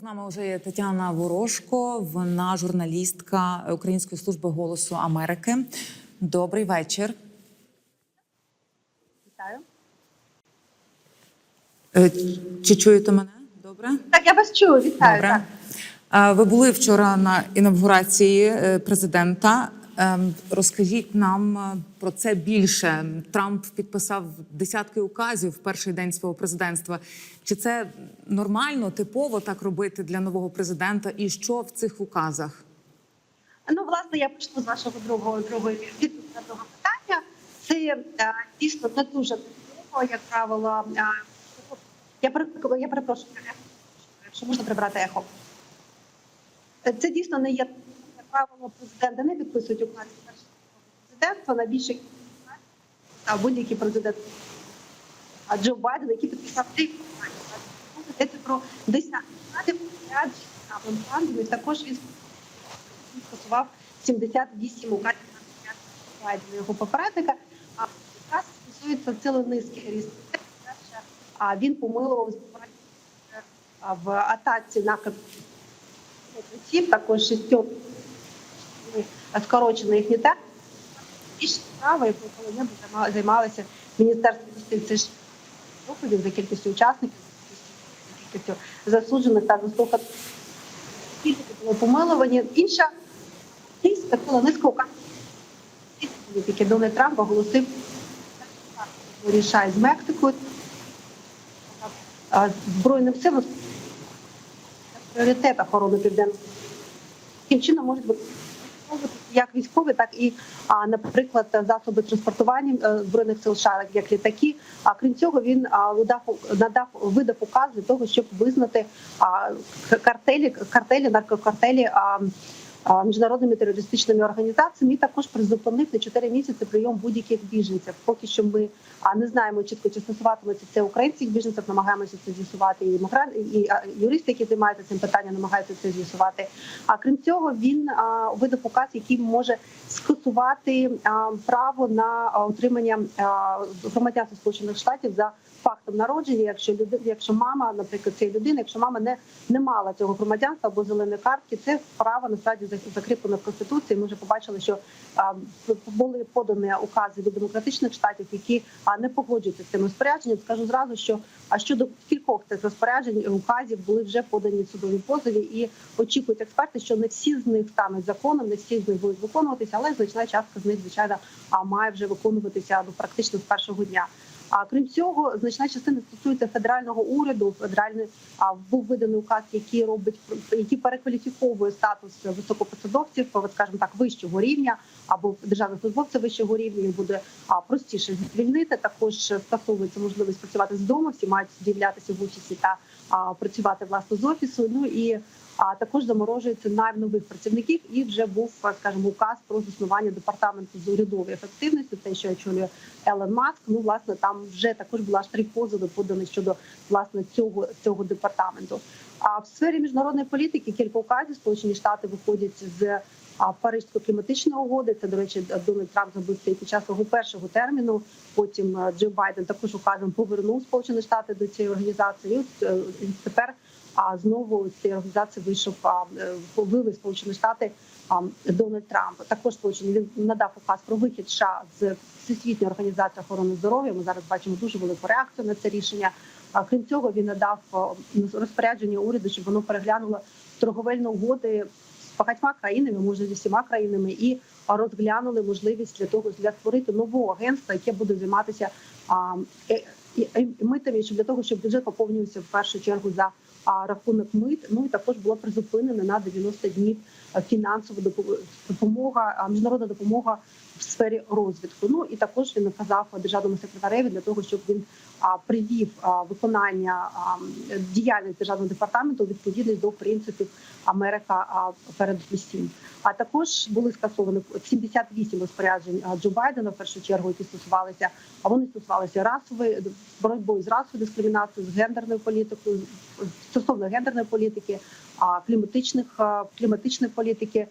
З нами вже є Тетяна Ворожко, вона журналістка Української служби голосу Америки. Добрий вечір. Вітаю. Е, Чи чуєте мене? Добре? Так, я вас чую, вітаю. Добре. Так. Ви були вчора на інавгурації е, президента. Ем, Розкажіть нам е, про це більше. Трамп підписав десятки указів в перший день свого президентства. Чи це нормально, типово так робити для нового президента? І що в цих указах? Ну, власне, я почну з вашого другого другої відповідного питання. Це е, дійсно не дуже типово, як правило. Е, я я перепрошую, якщо можна прибрати ехо. Це дійсно не є правило, президенти не підписують першого президентства на більше а будь-який президент. А Джо Байден, який підписав три. Йдеться про 10 указів, ряд правим планом, і також він скасував 78 указів на Байдена, його попередника. А якраз стосується цілої низки різних. А він помилував в атаці на також шістьох скорочено їхні терміни. Більше справи, якою коли-небудь займалися Міністерство юстиції доходів за кількістю учасників, за кількістю засуджених та заслуханих. Скільки було помилувані. Інша низка, ціла низка указів політики Дональд Трамп оголосив вирішає з Мексикою. Збройним силам пріоритет охорони південного. Таким чином можуть бути як військові, так і, наприклад, засоби транспортування е, збройних сил США, як літаки. А крім цього, він удав надав видав указ для того, щоб визнати картелі, картелі, наркокартелі. Міжнародними терористичними організаціями і також призупинив на 4 місяці прийом будь-яких біженців. Поки що ми не знаємо чітко, чи стосуватиметься це українських біженців, намагаємося це з'ясувати. І мігрант, і юристи, які займаються цим питанням, намагаються це з'ясувати. А крім цього, він видав указ, який може скасувати право на отримання громадянства Сполучених Штатів за фактом народження, якщо люди, якщо мама, наприклад, цієї людини, якщо мама не, не мала цього громадянства або зеленої картки, це право насправді за- закріплено в конституції. Ми вже побачили, що а, були подані укази від демократичних штатів, які а, не погоджуються з цим розпорядженням. Скажу зразу, що а щодо кількох цих розпоряджень указів були вже подані судові позові, і очікують експерти, що не всі з них стануть законом, не всі з них будуть виконуватися, але значна частка з них, звичайно, має вже виконуватися ну, практично з першого дня. А крім цього, значна частина стосується федерального уряду. Федеральний був виданий указ, який робить який перекваліфіковує статус високопосадовців, скажімо так, вищого рівня або державних службовців вищого рівня. Їх буде простіше звільнити. Також скасовується можливість працювати з дому. Всі мають з'являтися в офісі та працювати власне з офісу. Ну і а також заморожується найм нових працівників. І вже був, скажімо, указ про заснування департаменту з урядової ефективності. Те, що очолює Елен Маск. Ну, власне, там вже також була штрих позови подані щодо власне цього цього департаменту. А в сфері міжнародної політики кілька указів Сполучені Штати виходять з а, Паризької кліматичної угоди. Це до речі, Дональд Трамп зробив це під час свого першого терміну. Потім е, Джо Байден також указом повернув Сполучені Штати до цієї організації. І е, тепер а знову з цієї організації вийшов е, вивели Сполучені Штати Дональд Трамп. Також сполучені він надав указ про вихід США з всесвітньої організації охорони здоров'я. Ми зараз бачимо дуже велику реакцію на це рішення. Крім цього, він надав розпорядження уряду, щоб воно переглянуло торговельні угоди багатьма країнами, може зі всіма країнами, і розглянули можливість для того, для створити нового агентства, яке буде займатися е- митами, щоб для того, щоб бюджет поповнювався в першу чергу за рахунок мит. Ну і також була призупинена на 90 днів а, фінансова допомога, міжнародна допомога в сфері розвитку. Ну і також він наказав державному секретареві для того, щоб він привів виконання а, діяльність державного департаменту відповідність до принципів Америка перед усім. А також були скасовані 78 розпоряджень Джо Байдена в першу чергу, які стосувалися, а вони стосувалися расової боротьбою з расовою дискримінацією, з гендерною політикою, стосовно гендерної політики, кліматичних кліматичної політики,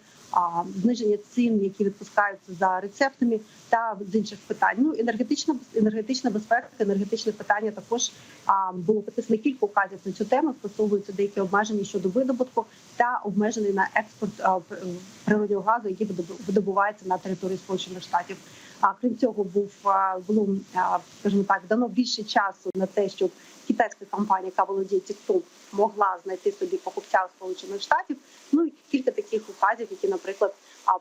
зниження цін, які відпускаються за фармацевтами та з інших питань. Ну енергетична енергетична безпека, енергетичне питання також було підписано кілька указів на цю тему. Стосовуються деякі обмеження щодо видобутку та обмежений на експорт а, п- природнього газу, який видобу- видобувається на території Сполучених Штатів. А крім цього, був було скажімо так, дано більше часу на те, щоб китайська компанія, яка володіє TikTok, могла знайти собі покупця в Сполучених Штатів. Ну і кілька таких указів, які, наприклад,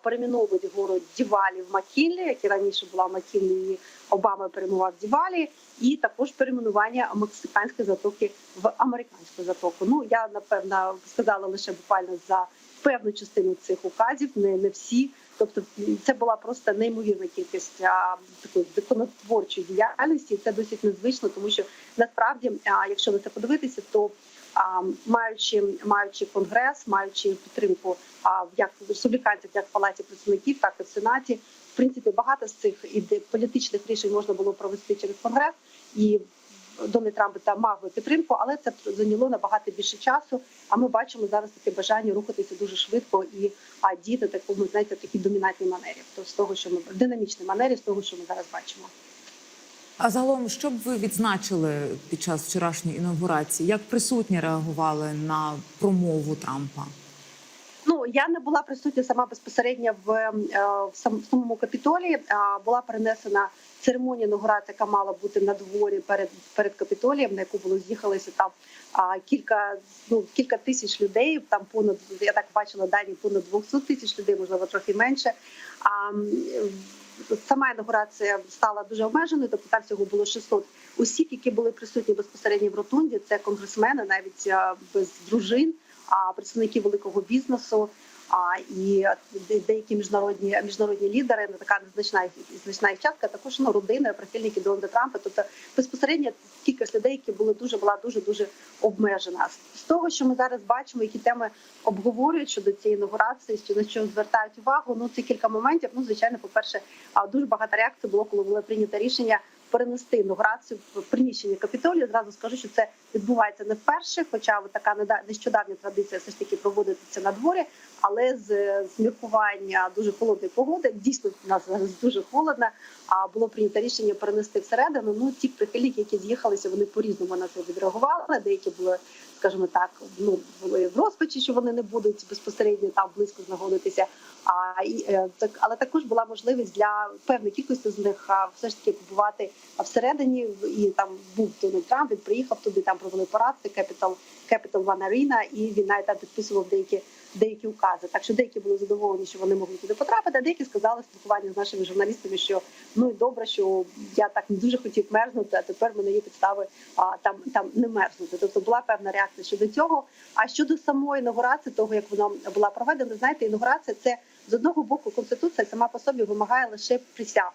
перейменовують город Дівалі в Макінлі, який раніше була Макінлі, і Обама перейменував Дівалі, і також перейменування мексиканської затоки в американську затоку. Ну я напевно сказала лише буквально за певну частину цих указів, не, не всі. Тобто це була просто неймовірна кількість а, такої законотворчої діяльності. Це досить незвично, тому що насправді, а, якщо на це подивитися, то а, маючи маючи конгрес, маючи підтримку а, як республіканців, як в палаті представників, так і в сенаті, в принципі, багато з цих іде політичних рішень можна було провести через конгрес і. Дональд Трамп там мав би підтримку, але це зайняло набагато більше часу. А ми бачимо зараз таке бажання рухатися дуже швидко і а діти такому знаєте, в такій домінантній манері. То з того, що ми в динамічній манері, з того, що ми зараз бачимо. А загалом, що б ви відзначили під час вчорашньої інаугурації? Як присутні реагували на промову Трампа? Я не була присутня сама безпосередньо в, е, в самому капітолії. Була перенесена церемонія інаугурації, яка мала бути на дворі перед перед капітолієм, на яку було з'їхалися там кілька ну кілька тисяч людей. Там понад я так бачила дані понад 200 тисяч людей, можливо, трохи менше. А сама інаугурація стала дуже обмеженою. Тобто там всього було 600 осіб, які були присутні безпосередньо в ротунді. Це конгресмени, навіть е, без дружин представники великого бізнесу. І деякі міжнародні міжнародні лідери, ну така незначна значна їх частка, також ну родини, прихильники Дональда Трампа. Тобто безпосередньо кількість людей, які були дуже була дуже дуже обмежена. З того, що ми зараз бачимо, які теми обговорюють щодо цієї інаугурації, що на що звертають увагу. Ну це кілька моментів. Ну звичайно, по перше, дуже багато реакцій було, коли було прийнято рішення перенести інаугурацію в приміщення капітолію. Зразу скажу, що це відбувається не вперше, хоча така нещодавня традиція все ж таки проводити це на дворі, але з, з міркування дуже холодної погоди, дійсно у нас зараз дуже холодно. А було прийнято рішення перенести всередину. Ну ті прихильники, які з'їхалися, вони по різному на це відреагували. Деякі були, скажімо так, ну були в розпачі, що вони не будуть безпосередньо там близько знаходитися. А і е, так, але також була можливість для певної кількості з них все ж таки побувати всередині. І там був Дональд Трамп. Він приїхав туди. Там провели парад, це Capital, Capital One Arena, і він навіть там підписував деякі деякі укази. Так що деякі були задоволені, що вони могли туди потрапити. а Деякі сказали в спілкуванні з нашими журналістами, що ну і добре, що я так не дуже хотів мерзнути, а тепер в мене є підстави а, там там не мерзнути. Тобто була певна реакція щодо цього. А щодо самої інаугурації, того як вона була проведена, знаєте, інаугурація це з одного боку конституція сама по собі вимагає лише присягу.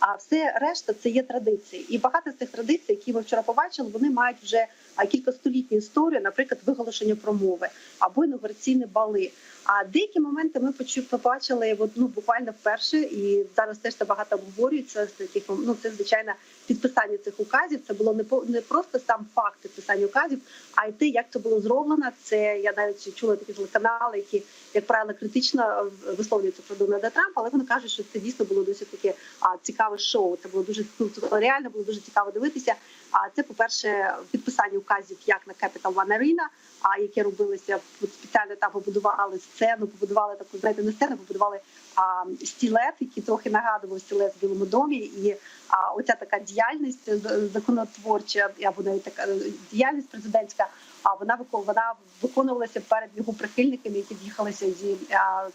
А все решта це є традиції, і багато з цих традицій, які ми вчора побачили, вони мають вже кількастолітню історію, наприклад, виголошення промови або інаугураційні бали. А деякі моменти ми почу побачили от, ну, буквально вперше, і зараз теж це багато обговорюється з таких ну це звичайно підписання цих указів. Це було не по не просто сам факт підписання указів, а й те, як це було зроблено. Це я навіть чула такі телеканали, які як правило критично висловлюються про Дональда Трампа, але вони кажуть, що це дійсно було досить таке а, цікаве шоу. Це було дуже ну, це реально було дуже цікаво дивитися. А це, по перше, підписання указів як на Capital One Arena, а які робилися спеціально там побудували сцену, побудували таку знаєте, не сцену, побудували а, стілет, який трохи нагадував стілет в Білому домі. І а, оця така діяльність з- законотворча, або навіть така е, діяльність президентська. А вона вона виконувалася перед його прихильниками, які з'їхалися зі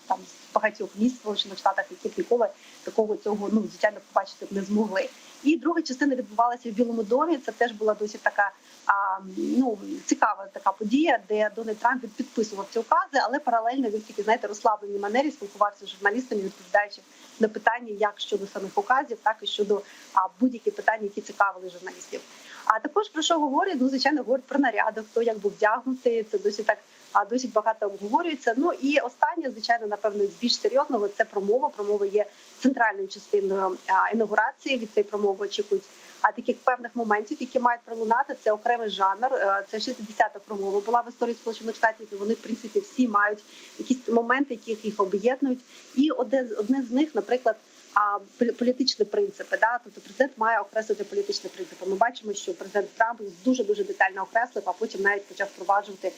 там з багатьох міст Сполучених Штатах, які ніколи такого цього ну звичайно побачити не змогли. І друга частина відбувалася в Білому домі. Це теж була досить така ну цікава така подія, де Дональд Трамп підписував ці укази, але паралельно він тільки знаєте розслабленій манері спілкувався з журналістами, відповідаючи на питання як щодо самих указів, так і щодо а, будь-які питання, які цікавили журналістів. А також про що говорять? Ну звичайно, говорять про наряди, хто як був вдягнутий. Це досить так. А досить багато обговорюється. Ну і останнє, звичайно, напевно, більш серйозного це промова. Промова є центральною частиною інаугурації. Від цієї промови очікують а таких певних моментів, які мають пролунати. Це окремий жанр. Е, Це 60-та промова була в історії сполучених штатів. і Вони в принципі всі мають якісь моменти, які їх об'єднують. І одне з одне з них, наприклад. а політичні принципи. Да? Тобто президент має окреслити політичні принципи. Ми бачимо, що президент Трамп дуже дуже детально окреслив, а потім навіть почав впроваджувати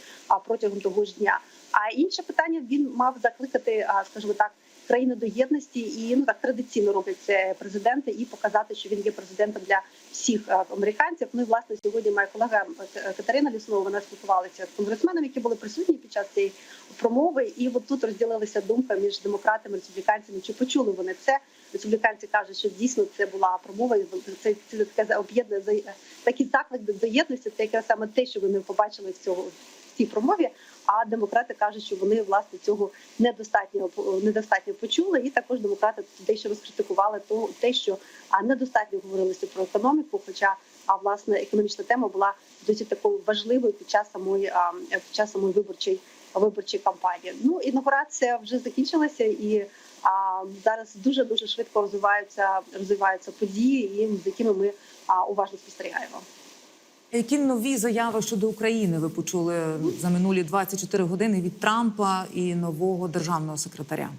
протягом того ж дня. А інше питання він мав закликати, скажімо так. Країни до єдності і ну так традиційно роблять це президенти, і показати, що він є президентом для всіх е, американців. Ну і власне сьогодні моя колега е, Катерина Ліснова вона спілкувалася з конгресменами, які були присутні під час цієї промови. І от тут розділилася думка між демократами і республіканцями. Чи почули вони це? Республіканці кажуть, що дійсно це була промова. Це, це таке об'єднання за- такий заклик до єдності. Це якраз саме те, що вони побачили в цього в цій промові. А демократи кажуть, що вони власне цього недостатньо недостатньо почули, і також демократи дещо розкритикували то те, що а недостатньо говорилося про економіку. Хоча а власне економічна тема була досить такою важливою під час самої а, під час самої виборчої виборчої кампанії. Ну інаугурація вже закінчилася, і а, зараз дуже дуже швидко розвиваються розвиваються події, і з якими ми а, уважно спостерігаємо. Які нові заяви щодо України ви почули за минулі 24 години від Трампа і нового державного секретаря?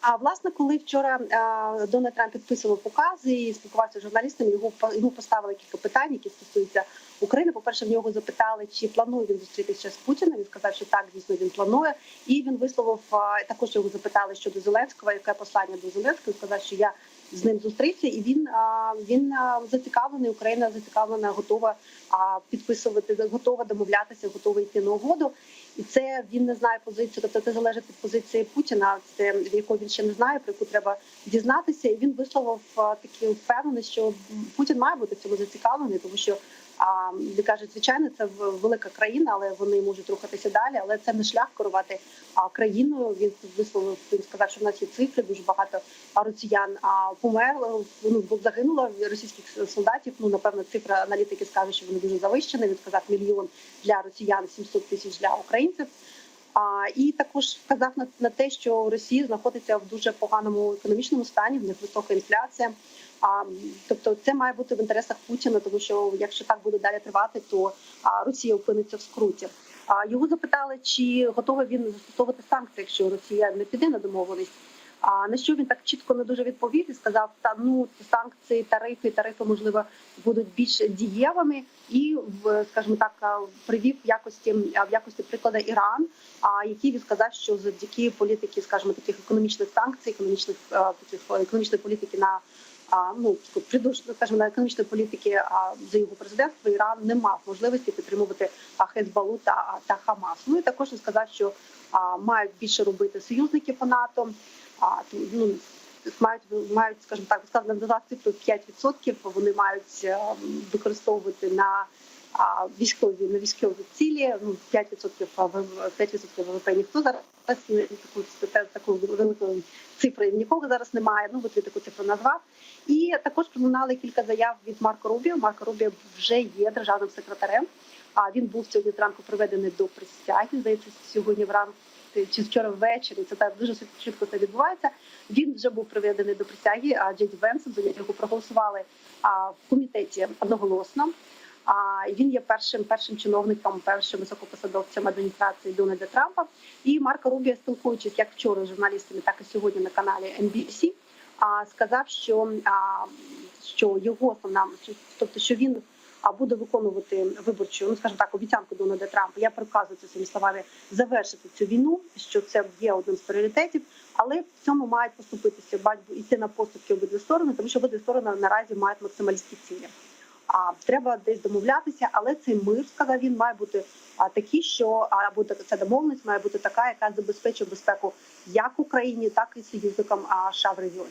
А власне, коли вчора е, Дональд Трамп підписував покази і спілкувався з журналістами, його йому поставили кілька питань, які стосуються України. По перше, в нього запитали, чи планує він зустрітися з Путіним. Він сказав, що так, звісно, він планує. І він висловив е, також його запитали щодо Зеленського, яке послання до Зеленського. Він Сказав, що я з ним зустрівся, і він він зацікавлений. Україна зацікавлена, готова підписувати, готова домовлятися, готова йти на угоду. І це він не знає позицію, тобто це залежить від позиції Путіна, це яку він ще не знає, про яку треба дізнатися. І він висловив такі впевненість, що Путін має бути в цьому зацікавлений, тому що а він каже, звичайно, це велика країна, але вони можуть рухатися далі. Але це не шлях керувати країною. Він висловив він сказав, що в нас є цифри, дуже багато росіян померло. Ну загинуло російських солдатів. Ну напевно, цифра аналітики скаже, що вони дуже завищені. Він сказав мільйон для росіян, 700 тисяч для українців. А і також вказав на, на те, що Росія знаходиться в дуже поганому економічному стані. В них висока інфляція. А тобто, це має бути в інтересах Путіна, тому що якщо так буде далі тривати, то Росія опиниться в скруті. А його запитали, чи готовий він застосовувати санкції, якщо Росія не піде на домовленість. А на що він так чітко не дуже відповів і сказав: та ну санкції, тарифи, тарифи можливо будуть більш дієвими, і в скажімо так привів в якості в якості прикладу Іран, а який він сказав, що завдяки політики, скажімо, таких економічних санкцій, економічних таких економічної політики на а, ну придуш, скажімо, на економічної політики а, за його президентства Іран не мав можливості підтримувати Хезбалу та, та Хамас. Ну і також він сказав, що а, мають більше робити союзники по НАТО. А ну мають мають, скажімо так, сказано назвав цифру 5%, Вони мають е, використовувати на військові на військові цілі. Ну 5% ВВ 5% ВВП ніхто зараз таку таку цифри нікого зараз немає. Ну от він таку цифру назвав. І також пролунали кілька заяв від Марко Рубіо. Марко Рубіо вже є державним секретарем. А він був сьогодні зранку приведений до присяги. Здається, сьогодні вранці чи вчора ввечері. Це так дуже швидко це відбувається. Він вже був приведений до присяги. А Джеді Венсен за нього проголосували а, в комітеті одноголосно. А він є першим першим чиновником, першим високопосадовцем адміністрації Дональда Трампа. І Марко Рубіо, спілкуючись як вчора з журналістами, так і сьогодні на каналі NBC, сказав, що що його основна тобто, що він а буде виконувати виборчу, ну скажімо так, обіцянку Дональда Трампа. Я приказую це своїми словами завершити цю війну, що це є одним з пріоритетів, але в цьому мають поступитися батько йти на поступки обидві сторони, тому що обидві сторони наразі мають максималістські цілі. А треба десь домовлятися, але цей мир сказав він має бути а, такий, що або ця домовленість має бути така, яка забезпечує безпеку як Україні, так і союзникам а США в регіоні.